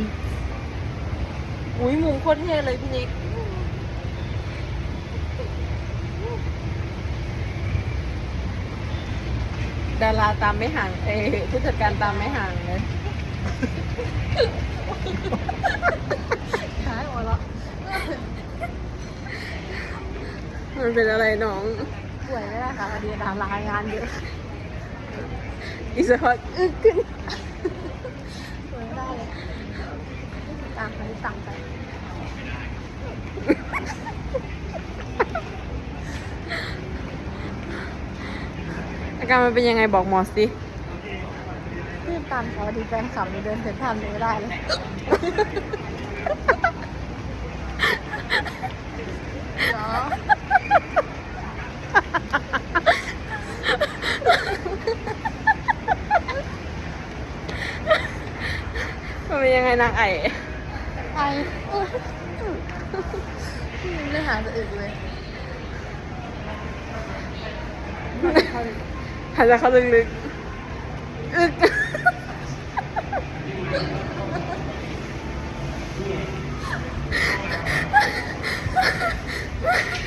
ฮ้ยอุ้ยมุมโคตรเท่เลยพี่นิกดาราตามไม่ห่างเอยผู้จัดการตามไม่ห่างเลยใช่หมดแล้วมันเป็นอะไรน้องป่วยไม่ได้ค่ะพอดีดารางานเยอะอีกสักพักอึกขึ้น ป่วยไม่ได้เลย ตามคนที่ตามไปอาการมันเป็นยังไงบอกหมอสิรีบตามค่ะพอดีแฟนขับเดินเสร็จทันเลยไม่ได้เลยเนาะมันเป็นยังไงนางไอ ไปไม่หาจะอึเลยหายใจเข้าลึกๆอึก